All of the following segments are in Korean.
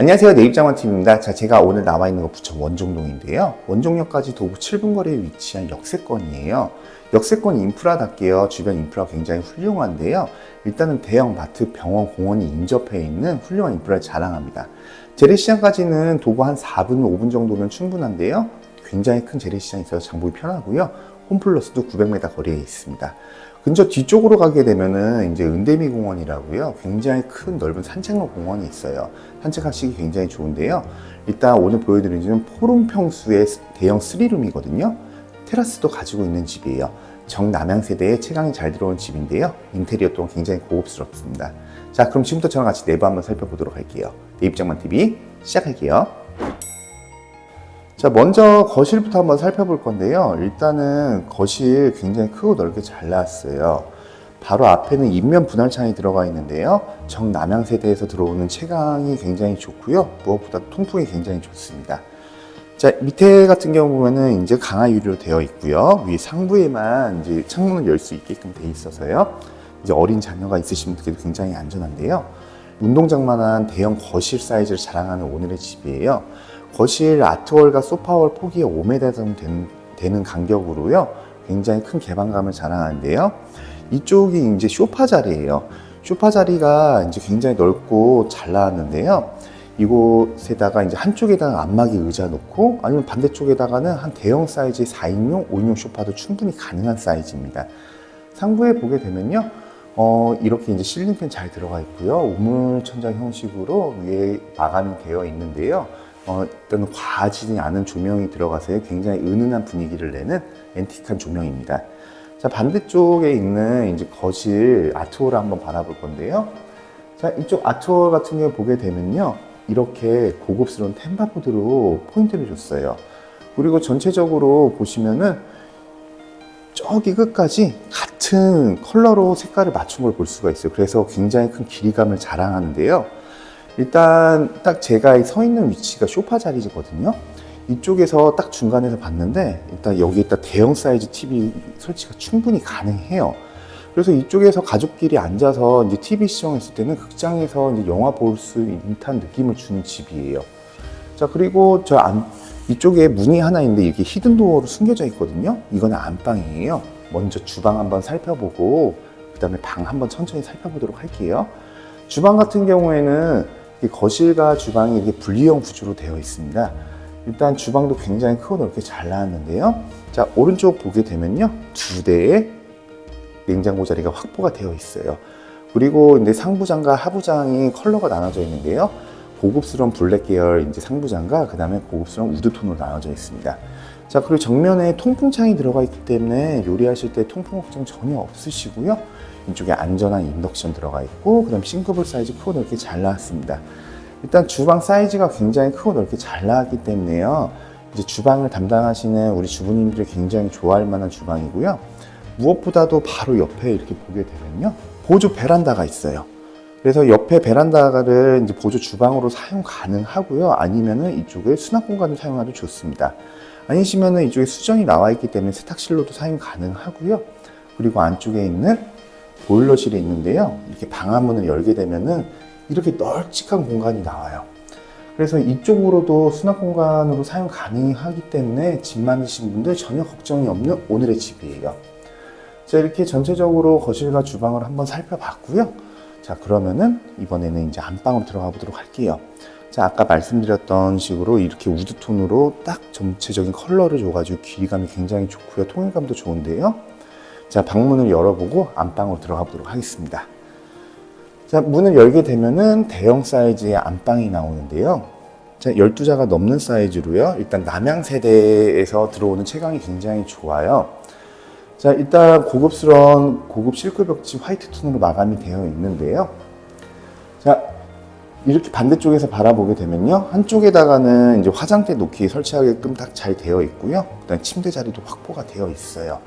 안녕하세요. 내입장원팀입니다. 자, 제가 오늘 나와 있는 거 부천 원종동인데요. 원종역까지 도보 7분 거리에 위치한 역세권이에요. 역세권 인프라답게요. 주변 인프라가 굉장히 훌륭한데요. 일단은 대형 마트, 병원, 공원이 인접해 있는 훌륭한 인프라를 자랑합니다. 재래시장까지는 도보 한 4분, 5분 정도면 충분한데요. 굉장히 큰 재래시장이 있어서 장보기 편하고요. 홈플러스도 900m 거리에 있습니다. 근처 뒤쪽으로 가게 되면은 이제 은대미 공원이라고요. 굉장히 큰 넓은 산책로 공원이 있어요. 산책하시기 굉장히 좋은데요. 일단 오늘 보여드리는 포rum 평수의 대형 3룸이거든요. 테라스도 가지고 있는 집이에요. 정남향 세대의 채광이 잘 들어온 집인데요. 인테리어 또한 굉장히 고급스럽습니다. 자, 그럼 지금부터 저랑 같이 내부 한번 살펴보도록 할게요. 내 입장만 TV 시작할게요. 자, 먼저 거실부터 한번 살펴볼 건데요. 일단은 거실 굉장히 크고 넓게 잘 나왔어요. 바로 앞에는 인면 분할창이 들어가 있는데요. 정남향 세대에서 들어오는 채광이 굉장히 좋고요. 무엇보다 통풍이 굉장히 좋습니다. 자, 밑에 같은 경우 보면은 이제 강화 유리로 되어 있고요. 위 상부에만 이제 창문을 열 수 있게끔 돼 있어서요. 이제 어린 자녀가 있으신 분들께도 굉장히 안전한데요. 운동장만한 대형 거실 사이즈를 자랑하는 오늘의 집이에요. 거실 아트월과 소파월 폭이 5m 정도 되는, 되는 간격으로요. 굉장히 큰 개방감을 자랑하는데요. 이쪽이 이제 쇼파 자리예요. 쇼파 자리가 이제 굉장히 넓고 잘 나왔는데요. 이곳에다가 이제 한쪽에다가 안마기 의자 놓고 아니면 반대쪽에다가는 한 대형 사이즈의 4인용, 5인용 쇼파도 충분히 가능한 사이즈입니다. 상부에 보게 되면요. 어, 이렇게 이제 실링팬 잘 들어가 있고요. 우물 천장 형식으로 위에 마감이 되어 있는데요. 어, 일단 과하지 않은 조명이 들어가서 굉장히 은은한 분위기를 내는 앤틱한 조명입니다. 자, 반대쪽에 있는 이제 거실 아트홀을 한번 바라볼 건데요. 자, 이쪽 아트홀 같은 경우 보게 되면요. 이렇게 고급스러운 템바보드로 포인트를 줬어요. 그리고 전체적으로 보시면은 저기 끝까지 같은 컬러로 색깔을 맞춘 걸 볼 수가 있어요. 그래서 굉장히 큰 길이감을 자랑하는데요. 일단 딱 제가 서 있는 위치가 소파 자리거든요. 이쪽에서 딱 중간에서 봤는데 일단 여기 딱 대형 사이즈 TV 설치가 충분히 가능해요. 그래서 이쪽에서 가족끼리 앉아서 이제 TV 시청했을 때는 극장에서 이제 영화 볼 수 있는 듯한 느낌을 주는 집이에요. 자 그리고 저 안, 이쪽에 문이 하나 있는데 이렇게 히든 도어로 숨겨져 있거든요. 이거는 안방이에요. 먼저 주방 한번 살펴보고 그 다음에 방 한번 천천히 살펴보도록 할게요. 주방 같은 경우에는 이 거실과 주방이 이렇게 분리형 구조로 되어 있습니다. 일단 주방도 굉장히 크고 넓게 잘 나왔는데요. 자, 오른쪽 보게 되면요. 두 대의 냉장고 자리가 확보가 되어 있어요. 그리고 이제 상부장과 하부장이 컬러가 나눠져 있는데요. 고급스러운 블랙 계열 이제 상부장과 그 다음에 고급스러운 우드 톤으로 나눠져 있습니다. 자, 그리고 정면에 통풍창이 들어가 있기 때문에 요리하실 때 통풍 걱정 전혀 없으시고요. 이쪽에 안전한 인덕션 들어가 있고 그다음 싱크볼 사이즈 크고 넓게 잘 나왔습니다. 일단 주방 사이즈가 굉장히 크고 넓게 잘 나왔기 때문에요. 이제 주방을 담당하시는 우리 주부님들이 굉장히 좋아할 만한 주방이고요. 무엇보다도 바로 옆에 이렇게 보게 되면요. 보조 베란다가 있어요. 그래서 옆에 베란다를 이제 보조 주방으로 사용 가능하고요. 아니면은 이쪽에 수납 공간을 사용하도 좋습니다. 아니시면은 이쪽에 수정이 나와 있기 때문에 세탁실로도 사용 가능하고요. 그리고 안쪽에 있는 보일러실이 있는데요. 이렇게 방화문을 열게 되면은 이렇게 널찍한 공간이 나와요. 그래서 이쪽으로도 수납 공간으로 사용 가능하기 때문에 집 만드신 분들 전혀 걱정이 없는 오늘의 집이에요. 자, 이렇게 전체적으로 거실과 주방을 한번 살펴봤고요. 자, 그러면은 이번에는 이제 안방으로 들어가 보도록 할게요. 자, 아까 말씀드렸던 식으로 이렇게 우드톤으로 딱 전체적인 컬러를 줘가지고 길이감이 굉장히 좋고요. 통일감도 좋은데요. 자, 방문을 열어보고 안방으로 들어가 보도록 하겠습니다. 자, 문을 열게 되면은 대형 사이즈의 안방이 나오는데요. 자, 12자가 넘는 사이즈로요. 일단 남양 세대에서 들어오는 채광이 굉장히 좋아요. 자, 일단 고급스러운 고급 실크 벽지 화이트 톤으로 마감이 되어 있는데요. 자, 이렇게 반대쪽에서 바라보게 되면요. 한쪽에다가는 이제 화장대 놓기 설치하게끔 딱 잘 되어 있고요. 그다음 침대 자리도 확보가 되어 있어요.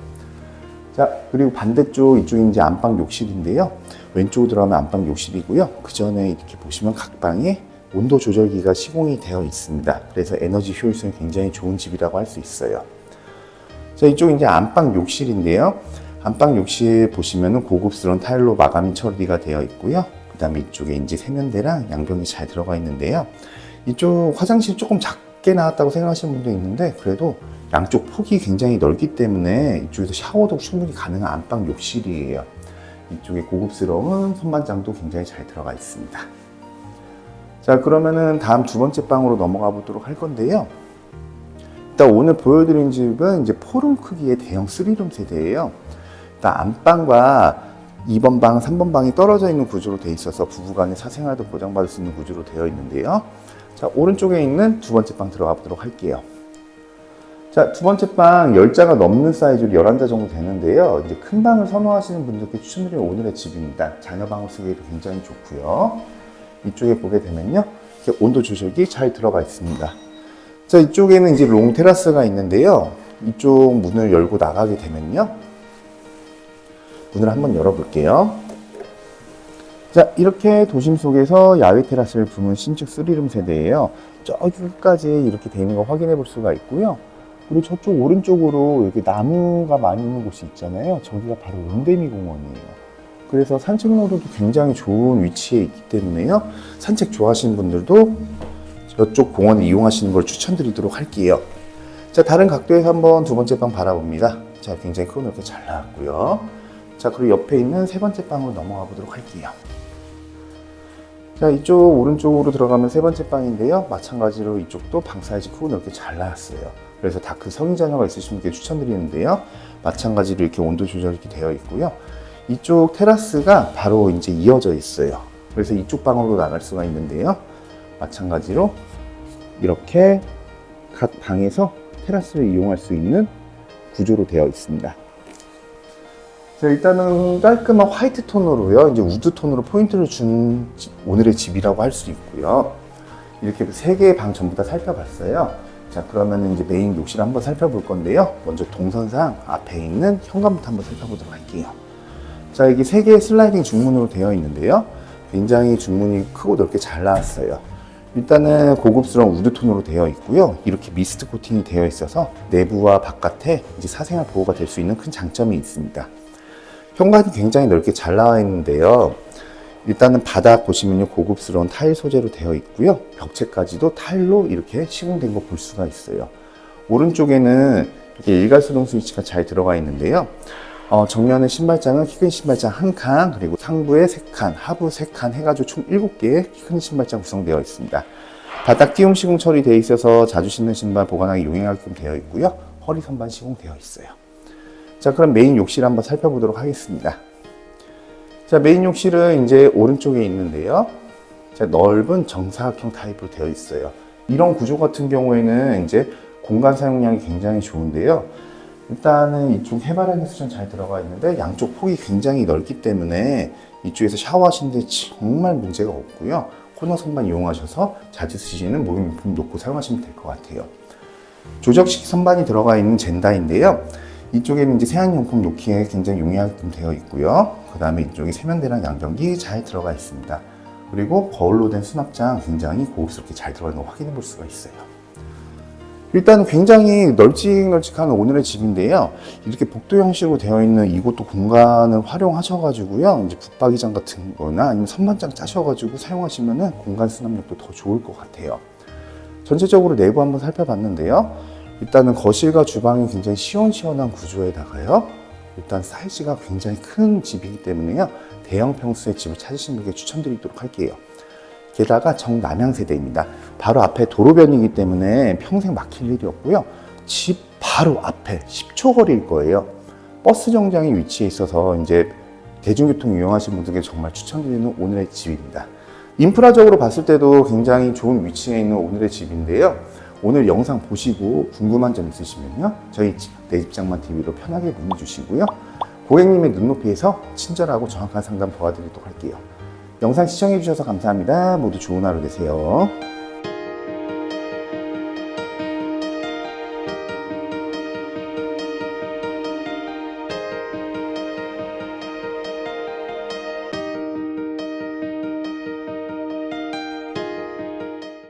자, 그리고 반대쪽 이쪽이 이제 안방 욕실인데요. 왼쪽으로 들어가면 안방 욕실이고요. 그 전에 이렇게 보시면 각 방에 온도 조절기가 시공이 되어 있습니다. 그래서 에너지 효율성이 굉장히 좋은 집이라고 할 수 있어요. 자, 이쪽 이제 안방 욕실인데요. 안방 욕실 보시면은 고급스러운 타일로 마감이 처리가 되어 있고요. 그 다음에 이쪽에 이제 세면대랑 양변이 잘 들어가 있는데요. 이쪽 화장실 조금 작 게 나왔다고 생각하시는 분도 있는데 그래도 양쪽 폭이 굉장히 넓기 때문에 이쪽에서 샤워도 충분히 가능한 안방 욕실이에요. 이쪽에 고급스러운 선반장도 굉장히 잘 들어가 있습니다. 자, 그러면은 다음 두 번째 방으로 넘어가 보도록 할 건데요. 일단 오늘 보여드린 집은 이제 포룸 크기의 대형 3룸 세대예요. 일단 안방과 2번 방, 3번 방이 떨어져 있는 구조로 되어 있어서 부부간의 사생활도 보장받을 수 있는 구조로 되어 있는데요. 자, 오른쪽에 있는 두 번째 방 들어가 보도록 할게요. 자, 두 번째 방 10자가 넘는 사이즈로 11자 정도 되는데요. 이제 큰 방을 선호하시는 분들께 추천드리는 오늘의 집입니다. 자녀 방을 쓰기에도 굉장히 좋고요. 이쪽에 보게 되면요. 이렇게 온도 조절기 잘 들어가 있습니다. 자, 이쪽에는 이제 롱 테라스가 있는데요. 이쪽 문을 열고 나가게 되면요. 문을 한번 열어볼게요. 자, 이렇게 도심 속에서 야외 테라스를 부문 신축 3룸 세대예요. 저기까지 이렇게 돼 있는 거 확인해 볼 수가 있고요. 그리고 저쪽 오른쪽으로 이렇게 나무가 많이 있는 곳이 있잖아요. 저기가 바로 온데미 공원이에요. 그래서 산책로도 굉장히 좋은 위치에 있기 때문에요. 산책 좋아하시는 분들도 저쪽 공원을 이용하시는 걸 추천드리도록 할게요. 자, 다른 각도에서 한번 두 번째 방 바라봅니다. 자, 굉장히 크고 넓게 잘 나왔고요. 자, 그리고 옆에 있는 세 번째 방으로 넘어가 보도록 할게요. 자, 이쪽 오른쪽으로 들어가면 세 번째 방인데요. 마찬가지로 이쪽도 방 사이즈 크고 넓게 잘 나왔어요. 그래서 다크 성인 자녀가 있으신 분께 추천드리는데요. 마찬가지로 이렇게 온도 조절이 되어 있고요. 이쪽 테라스가 바로 이제 이어져 있어요. 그래서 이쪽 방으로 나갈 수가 있는데요. 마찬가지로 이렇게 각 방에서 테라스를 이용할 수 있는 구조로 되어 있습니다. 자, 일단은 깔끔한 화이트 톤으로요. 이제 우드 톤으로 포인트를 준 집- 오늘의 집이라고 할 수 있고요. 이렇게 세 개의 방 전부 다 살펴봤어요. 자, 그러면 이제 메인 욕실 한번 살펴볼 건데요. 먼저 동선상 앞에 있는 현관부터 한번 살펴보도록 할게요. 자, 이게 세 개의 슬라이딩 중문으로 되어 있는데요. 굉장히 중문이 크고 넓게 잘 나왔어요. 일단은 고급스러운 우드톤으로 되어 있고요. 이렇게 미스트 코팅이 되어 있어서 내부와 바깥에 이제 사생활 보호가 될 수 있는 큰 장점이 있습니다. 현관이 굉장히 넓게 잘 나와 있는데요. 일단은 바닥 보시면요 고급스러운 타일 소재로 되어 있고요. 벽체까지도 타일로 이렇게 시공된 거 볼 수가 있어요. 오른쪽에는 이렇게 일괄 수동 스위치가 잘 들어가 있는데요. 어, 정면에 신발장은 키 큰 신발장 한 칸, 그리고 상부에 세 칸, 하부 세 칸 해가지고 총 7개의 키 큰 신발장 구성되어 있습니다. 바닥 띄움 시공 처리되어 있어서 자주 신는 신발 보관하기 용이하게끔 되어 있고요. 허리 선반 시공되어 있어요. 자, 그럼 메인 욕실 한번 살펴보도록 하겠습니다. 자, 메인 욕실은 이제 오른쪽에 있는데요. 자, 넓은 정사각형 타입으로 되어 있어요. 이런 구조 같은 경우에는 이제 공간 사용량이 굉장히 좋은데요. 일단은 이쪽 해바라기 수전 잘 들어가 있는데 양쪽 폭이 굉장히 넓기 때문에 이쪽에서 샤워하시는데 정말 문제가 없고요. 코너 선반 이용하셔서 자주 쓰시는 목욕용품 놓고 사용하시면 될 것 같아요. 조적식 선반이 들어가 있는 젠다인데요. 이쪽에는 이제 세안용품 놓기에 굉장히 용이하게끔 되어 있고요. 그 다음에 이쪽에 세면대랑 양변기 잘 들어가 있습니다. 그리고 거울로 된 수납장 굉장히 고급스럽게 잘 들어가 있는 거 확인해 볼 수가 있어요. 일단은 굉장히 널찍널찍한 오늘의 집인데요. 이렇게 복도 형식으로 되어 있는 이곳도 공간을 활용하셔가지고요. 이제 붙박이장 같은 거나 아니면 선반장 짜셔가지고 사용하시면은 공간 수납력도 더 좋을 것 같아요. 전체적으로 내부 한번 살펴봤는데요. 일단은 거실과 주방이 굉장히 시원시원한 구조에다가요. 일단 사이즈가 굉장히 큰 집이기 때문에요. 대형 평수의 집을 찾으시는 분에게 추천드리도록 할게요. 게다가 정남향 세대입니다. 바로 앞에 도로변이기 때문에 평생 막힐 일이 없고요. 집 바로 앞에 10초 거리일 거예요. 버스 정장이 위치해 있어서 이제 대중교통 이용하시는 분들께 정말 추천드리는 오늘의 집입니다. 인프라적으로 봤을 때도 굉장히 좋은 위치에 있는 오늘의 집인데요. 오늘 영상 보시고 궁금한 점 있으시면요. 저희 집, 내 집장만 TV로 편하게 문의 주시고요. 고객님의 눈높이에서 친절하고 정확한 상담 도와드리도록 할게요. 영상 시청해주셔서 감사합니다. 모두 좋은 하루 되세요.